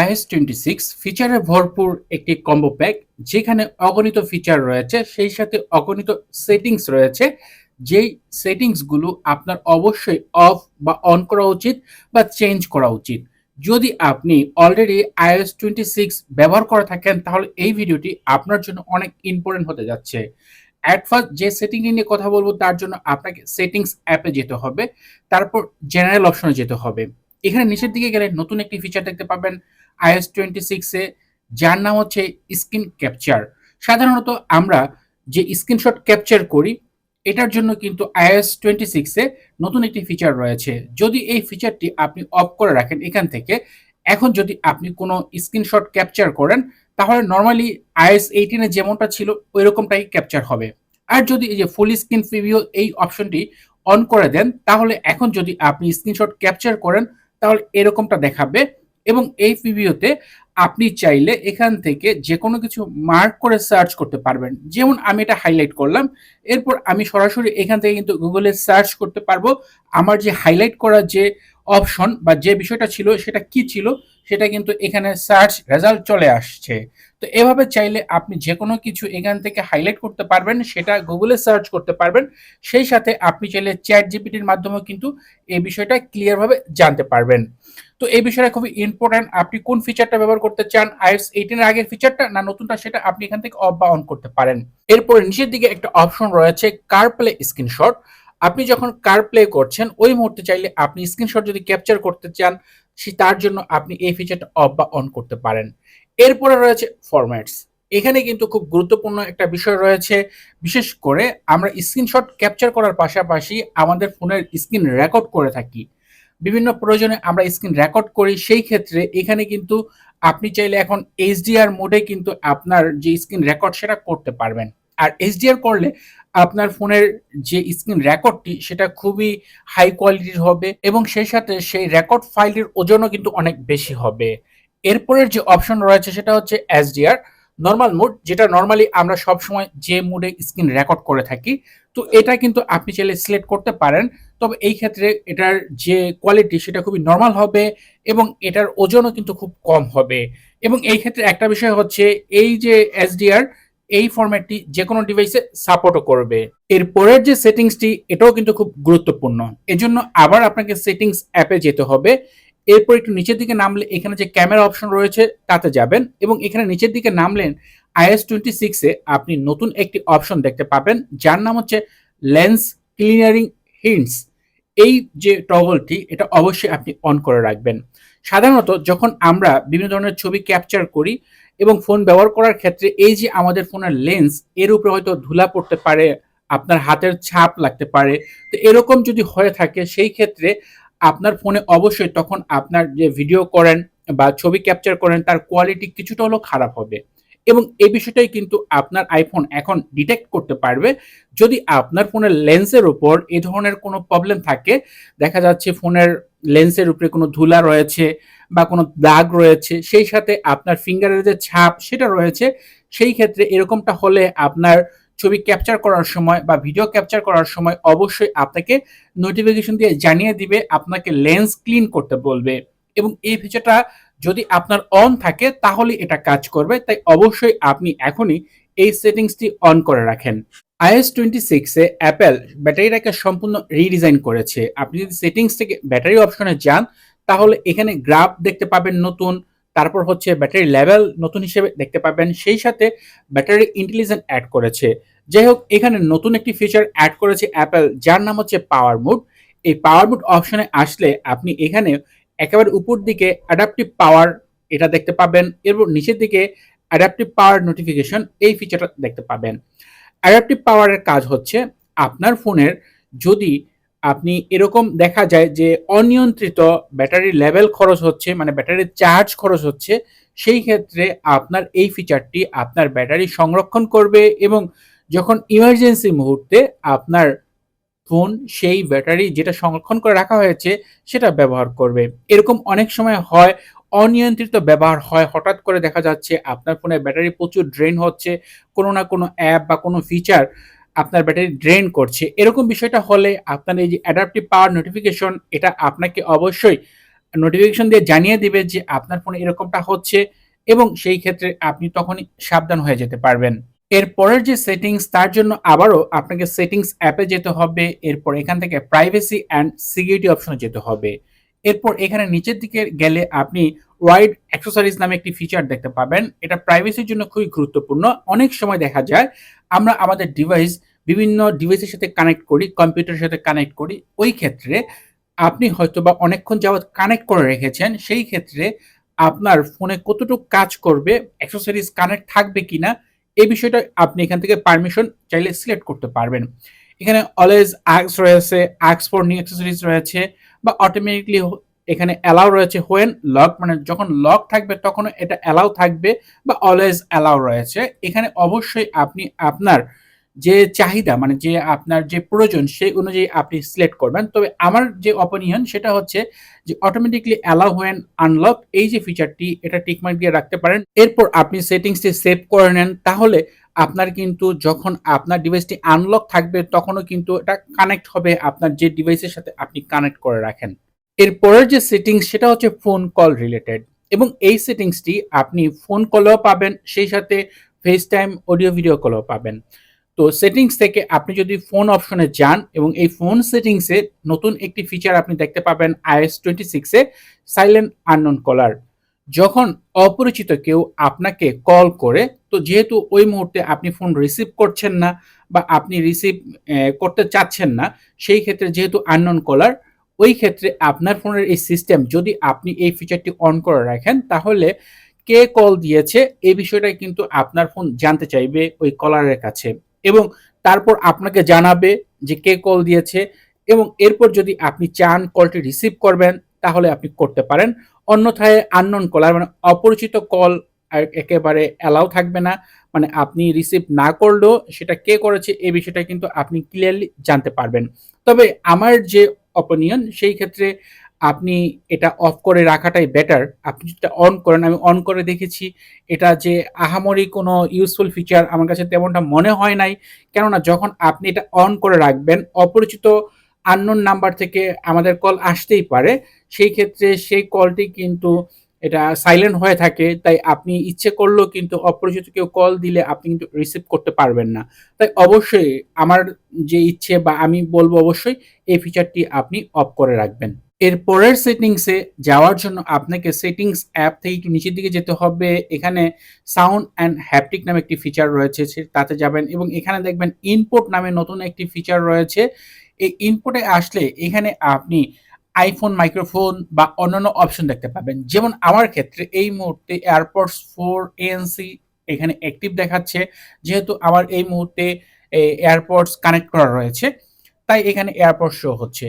Is twenty six ফিচারে ভরপুর একটি combo pack যেখানে অগণিত ফিচার রয়েছে, সেই সাথে অগণিত সেটিংস রয়েছে, যেই সেটিংসগুলো আপনার অবশ্যই অফ বা অন করা উচিত বা চেঞ্জ করা উচিত। যদি আপনি অলরেডি আইএস টোয়েন্টি সিক্স ব্যবহার করে থাকেন, তাহলে এই ভিডিওটি আপনার জন্য অনেক ইম্পর্টেন্ট হতে যাচ্ছে। অ্যাট ফার্স্ট যে সেটিং নিয়ে কথা বলব, তার জন্য আপনাকে সেটিংস অ্যাপে যেতে হবে, তারপর জেনারেল অপশনে যেতে হবে। এখানে নিচের দিকে গেলে নতুন একটি ফিচার দেখতে পাবেন আইএস টোয়েন্টি সিক্সে, যার নাম হচ্ছে স্ক্রিন ক্যাপচার। সাধারণত আমরা যে স্ক্রিনশট ক্যাপচার করি, এটার জন্য কিন্তু আইএস টোয়েন্টি সিক্সে নতুন একটি ফিচার রয়েছে। যদি এই ফিচারটি আপনি অফ করে রাখেন এখান থেকে, এখন যদি আপনি কোনো স্ক্রিনশট ক্যাপচার করেন, তাহলে নর্মালি আইএস এইটিনে যেমনটা ছিল ওই রকমটাই ক্যাপচার হবে। আর যদি এই যে ফুল স্ক্রিন প্রিভিউ এই অপশনটি অন করে দেন, তাহলে এখন যদি আপনি স্ক্রিনশট ক্যাপচার করেন, তাহলে এরকমটা দেখাবে। এবং এই পিভিওতে আপনি চাইলে এখান থেকে যে কোনো কিছু মার্ক করে সার্চ করতে পারবেন। যেমন আমি এটা হাইলাইট করলাম, এরপর আমি সরাসরি এখান থেকে কিন্তু গুগলে সার্চ করতে পারব। আমার যে হাইলাইট করা যে অপশন বা যে বিষয়টা ছিল, সেটা কি ছিল, সেটা কিন্তু এখানে সার্চ রেজাল্ট চলে আসছে। তো এভাবে চাইলে আপনি যে কোনো কিছু এখান থেকে হাইলাইট করতে পারবেন, সেটা গুগলে সার্চ করতে পারবেন। সেই সাথে আপনি চাইলে চ্যাট জিপিটির মাধ্যমেও কিন্তু এই বিষয়টা ক্লিয়ারভাবে জানতে পারবেন। তো এই বিষয়টা খুবই ইম্পর্ট্যান্ট আপনি কোন ফিচারটা ব্যবহার করতে চান আইএস এইটিনের আগের ফিচারটা না নতুনটা সেটা আপনি এখান থেকে অফ বা অন করতে পারেন। এরপরে নিচের দিকে একটা অপশন রয়েছে কার প্লে স্ক্রিনশট আপনি যখন কার প্লে করছেন, ওই মুহূর্তে চাইলে আপনি স্ক্রিনশট যদি ক্যাপচার করতে চান তার জন্য আপনি এই ফিচারটা অফ বা অন করতে পারেন। এরপরে রয়েছে ফরম্যাটস এখানে কিন্তু খুব গুরুত্বপূর্ণ একটা বিষয় রয়েছে, বিশেষ করে আমরা স্ক্রিনশট ক্যাপচার করার পাশাপাশি আমাদের ফোনের স্ক্রিন রেকর্ড করে থাকি। বিভিন্ন প্রয়োজনে আমরা স্ক্রিন রেকর্ড করি, সেই ক্ষেত্রে এখানে কিন্তু আপনি চাইলে এখন এইচডিআর মোডে কিন্তু আপনার যে স্ক্রিন রেকর্ড সেটা করতে পারবেন। আর এইচডিআর করলে আপনার ফোনের যে স্ক্রিন রেকর্ডটি সেটা খুবই হাই কোয়ালিটির হবে এবং সেই সাথে সেই রেকর্ড ফাইলের ওজনও কিন্তু অনেক বেশি হবে। এরপরের যে অপশন রয়েছে সেটা হচ্ছে এসডিআর নর্মাল মুড যেটা নর্মালি আমরা সবসময় যে মুডে স্ক্রিন রেকর্ড করে থাকি। তো এটা কিন্তু আপনি চাইলে সিলেক্ট করতে পারেন। তবে এই ক্ষেত্রে এটার যে কোয়ালিটি সেটা খুবই নর্মাল হবে এবং এটার ওজনও কিন্তু খুব কম হবে। এবং এই ক্ষেত্রে একটা বিষয় হচ্ছে, এই যে এসডিআর এই ফরম্যাটটি যে কোনো ডিভাইসে সাপোর্টও করবে। এরপরের যে সেটিংসটি এটাও কিন্তু খুব গুরুত্বপূর্ণ। এজন্য আবার আপনাকে সেটিংস অ্যাপে যেতে হবে। এরপর একটু নিচের দিকে নামলে এখানে যে ক্যামেরা অপশন রয়েছে, তাতে যাবেন এবং এখানে নিচের দিকে নামলেন আইএস টোয়েন্টি সিক্সে আপনি নতুন একটি অপশন দেখতে পাবেন, যার নাম হচ্ছে লেন্স ক্লিনারিং হিন্টস এই যে টগলটি এটা অবশ্যই আপনি অন করে রাখবেন। সাধারণত যখন আমরা বিভিন্ন ধরনের ছবি ক্যাপচার করি এবং ফোন ব্যবহার করার ক্ষেত্রে এই যে আমাদের ফোনের লেন্স এর উপরে হয়তো ধুলা পড়তে পারে, আপনার হাতের ছাপ লাগতে পারে। তো এরকম যদি হয়ে থাকে, সেই ক্ষেত্রে আপনার ফোনে অবশ্যই তখন আপনার যে ভিডিও করেন বা ছবি ক্যাপচার করেন, তার কোয়ালিটি কিছুটা হলেও খারাপ হবে। এবং এই বিষয়টাই কিন্তু আপনার আইফোন এখন ডিটেক্ট করতে পারবে। যদি আপনার ফোনের লেন্সের উপর এ ধরনের কোনো প্রবলেম থাকে, দেখা যাচ্ছে ফোনের লেন্সের উপরে কোনো ধুলা রয়েছে বা কোনো দাগ রয়েছে, সেই সাথে আপনার ফিঙ্গারের যে ছাপ সেটা রয়েছে, সেই ক্ষেত্রে এরকমটা হলে আপনার ছবি ক্যাপচার করার সময় বা ভিডিও ক্যাপচার করার সময় অবশ্যই আপনাকে নোটিফিকেশন দিয়ে জানিয়ে দিবে, আপনাকে লেন্স ক্লিন করতে বলবে। এবং এই ফিচারটা যদি আপনার অন থাকে, তাহলে এটা কাজ করবে। তাই অবশ্যই আপনি এখনই এই সেটিংসটি অন করে রাখেন। আইএস টোয়েন্টি সিক্সে অ্যাপেল ব্যাটারিটাকে সম্পূর্ণ রিডিজাইন করেছে। আপনি যদি সেটিংস থেকে ব্যাটারি অপশনে যান, তাহলে এখানে গ্রাফ দেখতে পাবেন নতুন। তারপর হচ্ছে ব্যাটারি লেভেল নতুন হিসেবে দেখতে পাবেন। সেই সাথে ব্যাটারি ইন্টেলিজেন্ট অ্যাড করেছে। যাই হোক এখানে নতুন একটি ফিচার অ্যাড করেছে অ্যাপেল যার নাম হচ্ছে পাওয়ার মুড এই পাওয়ার মুড অপশনে আসলে আপনি এখানে একেবারে উপর দিকে অ্যাডাপটিভ পাওয়ার এটা দেখতে পাবেন। এরপর নিচের দিকে অ্যাডাপটিভ পাওয়ার নোটিফিকেশন এই ফিচারটা দেখতে পাবেন। অ্যাডাপটিভ পাওয়ারের কাজ হচ্ছে, আপনার ফোনের যদি আপনি এরকম দেখা যায় যে অনিয়ন্ত্রিত ব্যাটারি লেভেল খরচ হচ্ছে মানে ব্যাটারির চার্জ খরচ হচ্ছে, সেই ক্ষেত্রে আপনার এই ফিচারটি আপনার ব্যাটারি সংরক্ষণ করবে এবং যখন ইমার্জেন্সি মুহূর্তে আপনার ফোন সেই ব্যাটারি যেটা সংরক্ষণ করে রাখা হয়েছে সেটা ব্যবহার করবে। এরকম অনেক সময় হয়, অনিয়ন্ত্রিত ব্যবহার হয়, হঠাৎ করে দেখা যাচ্ছে আপনার ফোনে ব্যাটারি প্রচুর ড্রেন হচ্ছে, কোনো না কোনো অ্যাপ বা কোনো ফিচার আপনার ব্যাটারি ড্রেন করছে এরকম বিষয়টা হলে আপনার এই যে অ্যাডাপটিভ পাওয়ার নোটিফিকেশন এটা আপনাকে অবশ্যই নোটিফিকেশন দিয়ে জানিয়ে দিবে যে আপনার ফোনে এরকমটা হচ্ছে এবং সেই ক্ষেত্রে আপনি তখনই সাবধান হয়ে যেতে পারবেন। এরপরের যে সেটিংস তার জন্য আবারও আপনাকে সেটিংস অ্যাপে যেতে হবে। এরপর এখান থেকে প্রাইভেসি অ্যান্ড সিকিউরিটি অপশনে যেতে হবে। এরপর এখানে নিচের দিকে গেলে আপনি ওয়াইড অ্যাক্সেসরিজ নামে একটি ফিচার দেখতে পাবেন। এটা প্রাইভেসির জন্য খুবই গুরুত্বপূর্ণ। অনেক সময় দেখা যায় আমরা আমাদের ডিভাইস বিভিন্ন ডিভাইসের সাথে কানেক্ট করি, কম্পিউটারের সাথে কানেক্ট করি। ওই ক্ষেত্রে আপনি হয়তো বা অনেকক্ষণ যাবৎ কানেক্ট করে রেখেছেন। সেই ক্ষেত্রে আপনার ফোনে কতটুকু কাজ করবে, অ্যাক্সেসরিজ কানেক্ট থাকবে কিনা এই বিষয়টা আপনি এখান থেকে পারমিশন চাইলে সিলেক্ট করতে পারবেন। এখানে অলওয়েজ আস্ক রয়েছে, আস্ক ফর নিউ অ্যাক্সেসরিজ রয়েছে বা অটোমেটিক্যালি এখানে অ্যালাউ রয়েছে হোয়েন লক মানে যখন লক থাকবে তখনও এটা অ্যালাউ থাকবে বা অলওয়েজ অ্যালাউ রয়েছে। এখানে অবশ্যই আপনি আপনার যে চাহিদা মানে যে আপনার যে প্রয়োজন সেই অনুযায়ী আপনি সিলেক্ট করবেন। তবে আমার যে অপিনিয়ন সেটা হচ্ছে যে অটোমেটিক্যালি অ্যালাউ হোয়েন আনলক এই যে ফিচারটি এটা টিক মার্ক দিয়ে রাখতে পারেন। এরপর আপনি সেটিংসটি সেভ করে নেন, তাহলে আপনার কিন্তু যখন আপনার ডিভাইসটি আনলক থাকবে তখনও কিন্তু এটা কানেক্ট হবে, আপনার যে ডিভাইসের সাথে আপনি কানেক্ট করে রাখেন। এর পরের যে সেটিংস সেটা হচ্ছে ফোন কল রিলেটেড এবং এই সেটিংসটি আপনি ফোন কলও পাবেন, সেই সাথে ফেস টাইম অডিও ভিডিও কলও পাবেন। তো সেটিংস থেকে আপনি যদি ফোন অপশনে যান এবং এই ফোন সেটিংসে নতুন একটি ফিচার আপনি দেখতে পাবেন iOS 26 এ সাইলেন্ট আননোন কলার। যখন অপরিচিত কেউ আপনাকে কল করে, তো যেহেতু ওই মুহূর্তে আপনি ফোন রিসিভ করছেন না বা আপনি রিসিভ করতে চাচ্ছেন না, সেই ক্ষেত্রে যেহেতু আননোন কলার ওই ক্ষেত্রে আপনার ফোনের এই সিস্টেম যদি আপনি এই ফিচারটি অন করে রাখেন, তাহলে কে কল দিয়েছে এই বিষয়টা কিন্তু আপনার ফোন জানতে চাইবে ওই কলারের কাছে এবং তারপর আপনাকে জানাবে যে কে কল দিয়েছে এবং এরপর যদি আপনি চান কলটি রিসিভ করবেন, তাহলে আপনি করতে পারেন। অন্যথায় আননোন কলার মানে অপরিচিত কল একেবারে অ্যালাউ থাকবে না। মানে আপনি রিসিভ না করলেও সেটা কে করেছে, এই বিষয়টা কিন্তু আপনি ক্লিয়ারলি জানতে পারবেন। তবে আমার যে অপিনিয়ন সেই ক্ষেত্রে আপনি এটা অফ করে রাখাটাই বেটার। আপনি যেটা অন করেন, আমি অন করে দেখেছি। এটা যে আহামরি কোনো ইউজফুল ফিচার আমার কাছে তেমনটা মনে হয় নাই। কেননা যখন আপনি এটা অন করে রাখবেন, অপরিচিত আননোন নাম্বার থেকে আমাদের কল আসতেই পারে। সেই ক্ষেত্রে সেই কলটি কিন্তু এটা সাইলেন্ট হয়ে থাকে। তাই আপনি ইচ্ছে করলেও কিন্তু অপরিচিত কেউ কল দিলে আপনি কিন্তু রিসিভ করতে পারবেন না। তাই অবশ্যই আমার যে ইচ্ছে বা আমি বলব অবশ্যই এই ফিচারটি আপনি অফ করে রাখবেন। এর পরের সেটিংসে যাওয়ার জন্য আপনাকে সেটিংস অ্যাপ থেকে একটু নিচের দিকে যেতে হবে। এখানে সাউন্ড অ্যান্ড হ্যাপটিক নামে একটি ফিচার রয়েছে তাতে যাবেন এবং এখানে দেখবেন ইনপুট নামে নতুন একটি ফিচার রয়েছে। এই ইনপুটে আসলে এখানে আপনি আইফোন মাইক্রোফোন বা অন্যান্য অপশন দেখতে পাবেন। যেমন আমার ক্ষেত্রে এই মুহূর্তে AirPods 4 ANC এখানে অ্যাক্টিভ দেখাচ্ছে। যেহেতু আমার এই মুহূর্তে এ AirPods কানেক্ট করা রয়েছে, তাই এখানে AirPods শো হচ্ছে।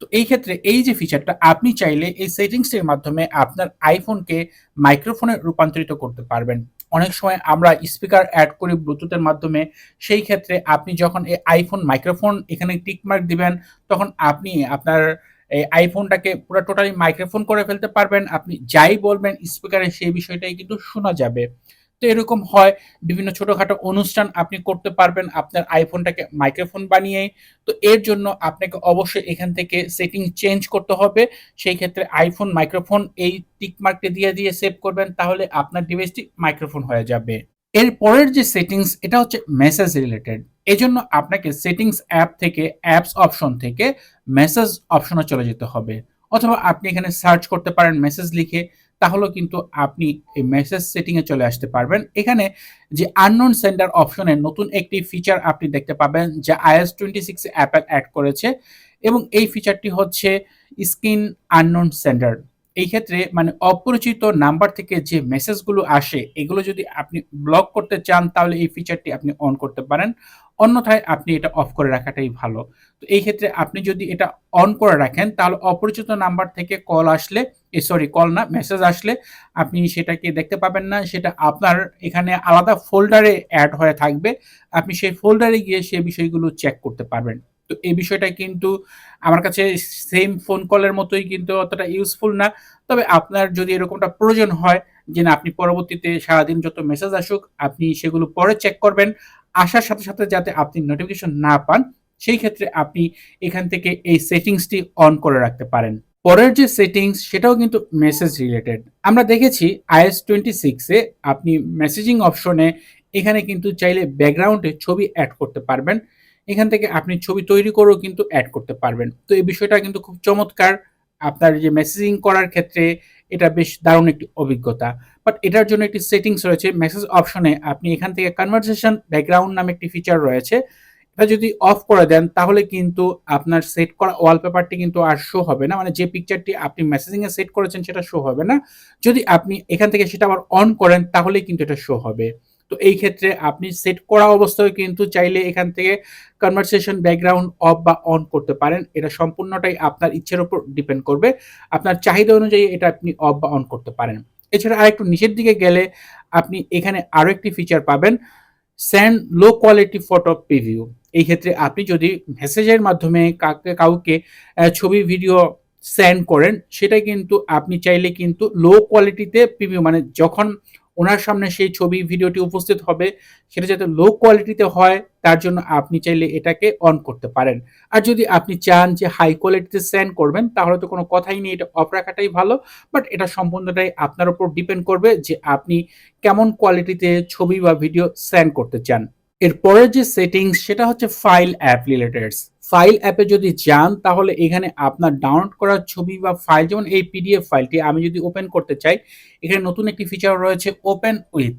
তো এই ক্ষেত্রে এই যে ফিচারটা আপনি চাইলে এই সেটিংসটির মাধ্যমে আপনার আইফোনকে মাইক্রোফোনে রূপান্তরিত করতে পারবেন। অনেক সময় আমরা স্পিকার অ্যাড করি ব্লুটুথের মাধ্যমে। সেই ক্ষেত্রে আপনি যখন এই আইফোন মাইক্রোফোন এখানে টিক মার্ক দিবেন, তখন আপনি আপনার এই আইফোনটাকে পুরা টোটালি মাইক্রোফোন করে ফেলতে পারবেন। আপনি যাই বলবেন স্পিকারে সেই বিষয়টাই কিন্তু শোনা যাবে। তো এরকম হয় বিভিন্ন ছোটখাটো অনুষ্ঠান আপনি করতে পারবেন আপনার আইফোনটাকে মাইক্রোফোন বানিয়ে। তো এর জন্য আপনাকে অবশ্যই এখান থেকে সেটিং চেঞ্জ করতে হবে। সেই ক্ষেত্রে আইফোন মাইক্রোফোন এই টিক মার্কটি দিয়ে, দিয়ে সেভ করবেন তাহলে আপনার ডিভাইসটি মাইক্রোফোন হয়ে যাবে। এর পরের যে সেটিংস এটা হচ্ছে মেসেজ রিলেটেড। এজন্য আপনাকে সেটিংস অ্যাপ থেকে অ্যাপস অপশন থেকে মেসেজ অপশনে চলে যেতে হবে। অথবা আপনি এখানে সার্চ করতে পারেন মেসেজ লিখে, তাহলেও কিন্তু আপনি এই মেসেজ সেটিং এ চলে আসতে পারবেন। এখানে যে আননোন সেন্ডার অপশনে নতুন একটি ফিচার আপনি দেখতে পাবেন যা আইএস 26 এ অ্যাপল এড করেছে এবং এই ফিচারটি হচ্ছে স্ক্রিন আননোন সেন্ডার। এই ক্ষেত্রে মানে অপরিচিত নাম্বার থেকে যে মেসেজগুলো আসে, এগুলো যদি আপনি ব্লক করতে চান, তাহলে এই ফিচারটি আপনি অন করতে পারেন। অন্যথায় আপনি এটা অফ করে রাখাটাই ভালো। তো এই ক্ষেত্রে আপনি যদি এটা অন করে রাখেন, তাহলে অপরিচিত নাম্বার থেকে কল আসলে সরি কল না মেসেজ আসলে আপনি সেটাকে দেখতে পাবেন না। সেটা আপনার এখানে আলাদা ফোল্ডারে অ্যাড হয়ে থাকবে। আপনি সেই ফোল্ডারে গিয়ে সে বিষয়গুলো চেক করতে পারবেন। তো এই বিষয়টা কিন্তু আমার কাছে সেম ফোন কলের মতোই কিন্তু অতটা ইউজফুল না। তবে আপনার যদি এরকমটা প্রয়োজন হয় যে না আপনি পরবর্তীতে সারাদিন যত মেসেজ আসুক আপনি সেগুলো পরে চেক করবেন। আসার সাথে, সাথে যাতে আপনি নোটিফিকেশন না পান সেই ক্ষেত্রে আপনি এখান থেকে এই সেটিংসটি অন করে রাখতে পারেন। পরের যে সেটিংস সেটাও কিন্তু মেসেজ রিলেটেড আমরা দেখেছি আইএস টোয়েন্টি সিক্সে আপনি মেসেজিং অপশনে এখানে কিন্তু চাইলে ব্যাকগ্রাউন্ডে ছবি অ্যাড করতে পারবেন এখান থেকে আপনি ছবি তৈরি করেও কিন্তু অ্যাড করতে পারবেন। তো এই বিষয়টা কিন্তু খুব চমৎকার। আপনার যে মেসেজিং করার ক্ষেত্রে এটা বেশ দারুণ একটি অভিজ্ঞতা। বাট এটার জন্য একটি সেটিংস রয়েছে। মেসেজ অপশনে আপনি এখান থেকে কনভারসেশন ব্যাকগ্রাউন্ড নামে একটি ফিচার রয়েছে। এটা যদি অফ করে দেন, তাহলে কিন্তু আপনার সেট করা ওয়ালপেপারটি কিন্তু আর শো হবে না। মানে যে পিকচারটি আপনি মেসেজিং এ সেট করেছেন, সেটা শো হবে না। যদি আপনি এখান থেকে সেটা আবার অন করেন তাহলে কিন্তু এটা শো হবে। তো এই ক্ষেত্রে আপনি সেট করা অবস্থায় কিন্তু চাইলে এখান থেকে কনভারসেশন ব্যাকগ্রাউন্ড অফ বা অন করতে পারেন। এটা সম্পূর্ণটাই আপনার ইচ্ছের উপর ডিপেন্ড করবে। আপনার চাহিদা অনুযায়ী এটা আপনি অফ বা অন করতে পারেন। এছাড়া আরেকটু নিচের দিকে গেলে আপনি এখানে আরও একটি ফিচার পাবেন send low quality photo preview এই ক্ষেত্রে আপনি যদি মেসেজের মাধ্যমে কাউকে কাউকে ছবি ভিডিও সেন্ড করেন সেটা কিন্তু আপনি চাইলে কিন্তু লো কোয়ালিটিতে প্রিভিউ মানে যখন ওনার সামনে সেই ছবি, ভিডিওটি উপস্থিত হবে। সেটা যাতে লো কোয়ালিটিতে হয়, তার জন্য আপনি চাইলে এটাকে অন করতে পারেন। আর যদি আপনি চান যে হাই কোয়ালিটিতে সেন্ড করবেন, তাহলে তো কোনো কথাই নেই, এটা অফ রাখাটাই ভালো। বাট এটা সম্পূর্ণটাই আপনার উপর ডিপেন্ড করবে যে আপনি কেমন কোয়ালিটিতে ছবি বা ভিডিও সেন্ড করতে চান। এরপরের যে সেটিংস সেটা হচ্ছে ফাইল অ্যাপ রিলেটেড ফাইল অ্যাপে যদি যান, তাহলে এখানে আপনার ডাউনলোড করা ছবি বা ফাইল, যেমন এই পিডিএফ ফাইলটি আমি যদি ওপেন করতে চাই, এখানে নতুন একটি ফিচার রয়েছে ওপেন উইথ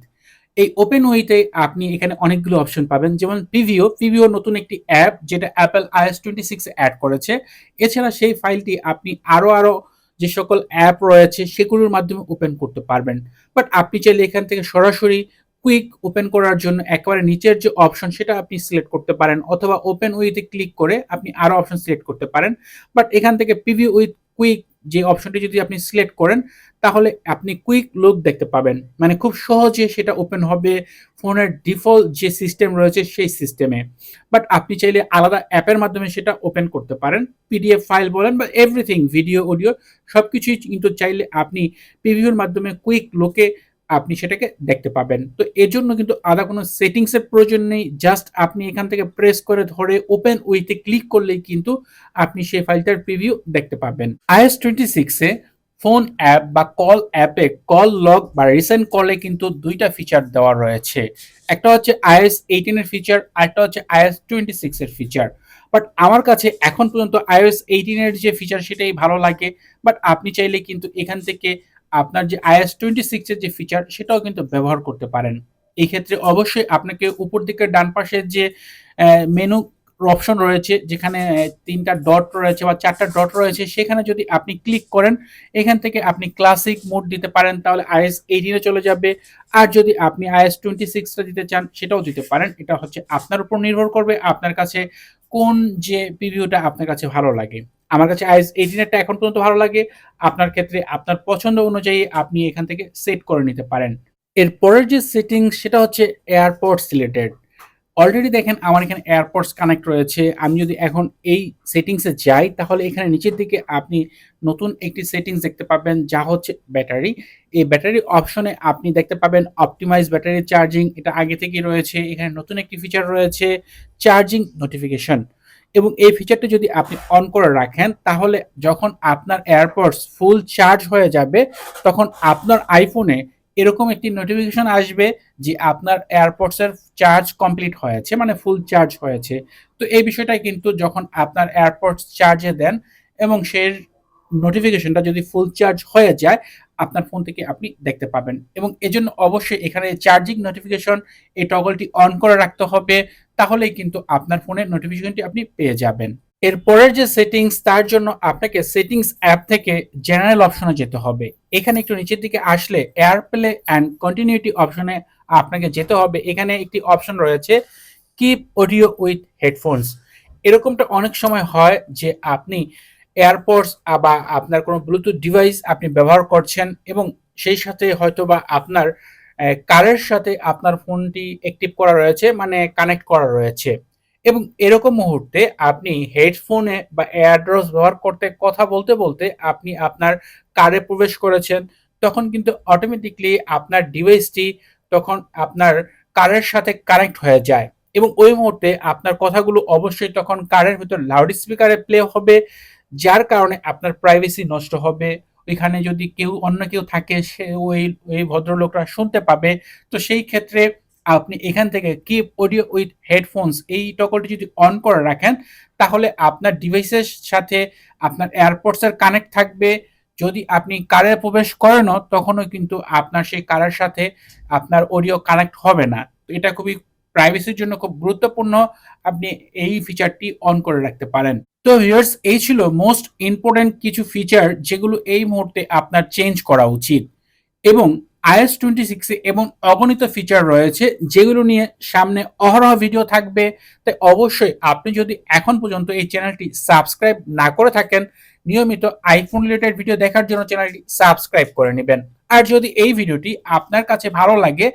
এই ওপেন উইথে আপনি এখানে অনেকগুলো অপশন পাবেন, যেমন পিভিও পিভিও নতুন একটি অ্যাপ যেটা Apple iOS twenty six add করেছে। এছাড়া সেই ফাইলটি আপনি আরও আরও যে সকল অ্যাপ রয়েছে, সেগুলোর মাধ্যমে ওপেন করতে পারবেন। বাট আপনি চাইলে এখান থেকে সরাসরি কুইক ওপেন করার জন্য একেবারে নিচের যে অপশন সেটা আপনি সিলেক্ট করতে পারেন অথবা ওপেন উইথে ক্লিক করে আপনি আরও অপশন সিলেক্ট করতে পারেন। বাট এখান থেকে প্রিভিউ উইথ কুইক যে অপশনটি যদি আপনি সিলেক্ট করেন, তাহলে আপনি কুইক লুক দেখতে পাবেন। মানে খুব সহজে সেটা ওপেন হবে ফোনের ডিফল্ট যে সিস্টেম রয়েছে সেই সিস্টেমে বাট আপনি চাইলে আলাদা অ্যাপের মাধ্যমে সেটা ওপেন করতে পারেন। পিডিএফ ফাইল বলেন বা এভরিথিং ভিডিও অডিও সব কিছুই কিন্তু চাইলে আপনি প্রিভিউর মাধ্যমে কুইক লোকে আপনি সেটাকে দেখতে পাবেন। তো এজন্য কিন্তু আলাদা কোনো সেটিংসের প্রয়োজন নেই। জাস্ট আপনি এখান থেকে প্রেস করে ধরে ওপেন উইথে ক্লিক করলেই কিন্তু আপনি সেই ফাইলটার প্রিভিউ দেখতে পাবেন। আইএস টোয়েন্টি সিক্সে ফোন অ্যাপ বা কল অ্যাপে কল লগ বা রিসেন্ট কলে কিন্তু দুইটা ফিচার দেওয়া রয়েছে। একটা হচ্ছে আইএস এইটিনের ফিচার, আরেকটা হচ্ছে আইএস টোয়েন্টি সিক্সের ফিচার। বাট আমার কাছে এখন পর্যন্ত আইএস এইটিনের যে ফিচার সেটাই ভালো লাগে। বাট আপনি চাইলে কিন্তু এখান থেকে আপনার যে আইএস টোয়েন্টি সিক্সের যে ফিচার সেটাও কিন্তু ব্যবহার করতে পারেন। এই ক্ষেত্রে অবশ্যই আপনাকে উপর দিকের ডান পাশের যে মেনু অপশন রয়েছে, যেখানে তিনটা ডট রয়েছে বা চারটা ডট রয়েছে, সেখানে যদি আপনি ক্লিক করেন, এখান থেকে আপনি ক্লাসিক মোড দিতে পারেন, তাহলে আইএস এইটিনে চলে যাবে। আর যদি আপনি আইএস টোয়েন্টি সিক্সটা দিতে চান, সেটাও দিতে পারেন। এটা হচ্ছে আপনার উপর নির্ভর করবে আপনার কাছে কোন যে প্রিভিউটা আপনার কাছে ভালো লাগে। আমার কাছে আইএস এইটিনেরটা এখন পর্যন্ত ভালো লাগে। আপনার ক্ষেত্রে আপনার পছন্দ অনুযায়ী আপনি এখান থেকে সেট করে নিতে পারেন। এরপরের যে সেটিং সেটা হচ্ছে এয়ারপোর্ট সিলেটেড অলরেডি দেখেন আমার এখানে এয়ারপোর্টস কানেক্ট রয়েছে। আমি যদি এখন এই সেটিংসে যাই, তাহলে এখানে নিচের দিকে আপনি নতুন একটি সেটিংস দেখতে পাবেন, যা হচ্ছে ব্যাটারি এই ব্যাটারি অপশনে আপনি দেখতে পাবেন অপটিমাইজ ব্যাটারি চার্জিং এটা আগে থেকেই রয়েছে। এখানে নতুন একটি ফিচার রয়েছে চার্জিং নোটিফিকেশন এবং এই ফিচারটি যদি আপনি অন করে রাখেন, তাহলে যখন আপনার এয়ারপডস ফুল চার্জ হয়ে যাবে, তখন আপনার আইফোনে এরকম একটি নোটিফিকেশন আসবে যে আপনার এয়ারপডসের চার্জ কমপ্লিট হয়েছে মানে ফুল চার্জ হয়েছে। তো এই বিষয়টা কিন্তু যখন আপনার এয়ারপডস চার্জে দেন এবং সেই নোটিফিকেশনটা যদি ফুল চার্জ হয়ে যায়, আপনার ফোন থেকে আপনি দেখতে পাবেন। এবং এজন্য অবশ্যই এখানে চার্জিং নোটিফিকেশন এই টগলটি অন করে রাখতে হবে। তাহলেই কিন্তু আপনার ফোনের নোটিফিকেশনটি আপনি পেয়ে যাবেন। এরপরের যে সেটিংস তার জন্য আপনাকে সেটিংস অ্যাপ থেকে জেনারেল অপশনে যেতে হবে। এখানে একটু নিচের দিকে আসলে এয়ারপ্লে অ্যান্ড কন্টিনিউটি অপশনে আপনাকে যেতে হবে। এখানে একটি অপশন রয়েছে কিপ অডিও উইথ হেডফোনস এরকমটা অনেক সময় হয় যে আপনি এয়ারপোর্টস বা আপনার কোনো ব্লুটুথ ডিভাইস আপনি ব্যবহার করছেন এবং সেই সাথে হয়তো বা আপনার কারের সাথে আপনার ফোনটি অ্যাক্টিভ করা রয়েছে মানে কানেক্ট করা রয়েছে। এবং এরকম মুহূর্তে আপনি হেডফোনে বা এয়ারড্রস ব্যবহার করতে, কথা বলতে বলতে আপনি আপনার কারে প্রবেশ করেছেন, তখন কিন্তু অটোমেটিকলি আপনার ডিভাইসটি তখন আপনার কারের সাথে কানেক্ট হয়ে যায়। এবং ওই মুহূর্তে আপনার কথাগুলো অবশ্যই তখন কারের ভিতর লাউড স্পিকারে প্লে হবে, যার কারণে আপনার প্রাইভেসি নষ্ট হবে। ওইখানে যদি কেউ অন্য কেউ থাকে, সে ওই ওই ভদ্রলোকরা শুনতে পাবে। তো সেই ক্ষেত্রে আপনি এখান থেকে কিপ অডিও উইথ হেডফোনস এই টকলটি যদি অন করে রাখেন, তাহলে আপনার ডিভাইসের সাথে আপনার এয়ারপোর্টসের কানেক্ট থাকবে। যদি আপনি কারে প্রবেশ করেনও তখনও কিন্তু আপনার সেই কারের সাথে আপনার অডিও কানেক্ট হবে না। এটা খুবই প্রাইভেসির জন্য খুব গুরুত্বপূর্ণ। আপনি এই ফিচারটি অন করে রাখতে পারেন। তো ভিউয়ার্স এই ছিল মোস্ট ইম্পর্টেন্ট কিছু ফিচার যেগুলো এই মুহূর্তে আপনার চেঞ্জ করা উচিত। এবং আইএস টোয়েন্টি সিক্সে এবং অগণিত ফিচার রয়েছে যেগুলো নিয়ে সামনে অহরহ ভিডিও থাকবে। তাই অবশ্যই আপনি যদি এখন পর্যন্ত এই চ্যানেলটি সাবস্ক্রাইব না করে থাকেন, নিয়মিত আইফোন রিলেটেড ভিডিও দেখার জন্য চ্যানেলটি সাবস্ক্রাইব করে নেবেন। আর যদি এই ভিডিওটি আপনার কাছে ভালো লাগে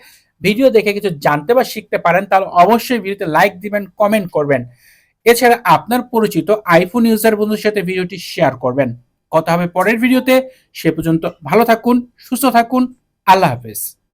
ভিডিও দেখে কিছু জানতে বা শিখতে পারেন, তাহলে অবশ্যই ভিডিওতে লাইক দিবেন কমেন্ট করবেন। এছাড়া আপনার পরিচিত আইফোন ইউজার বন্ধুর সাথে ভিডিওটি শেয়ার করবেন। কথা হবে পরের ভিডিওতে। সে পর্যন্ত ভালো থাকুন, সুস্থ থাকুন। আল্লাহ হাফেজ।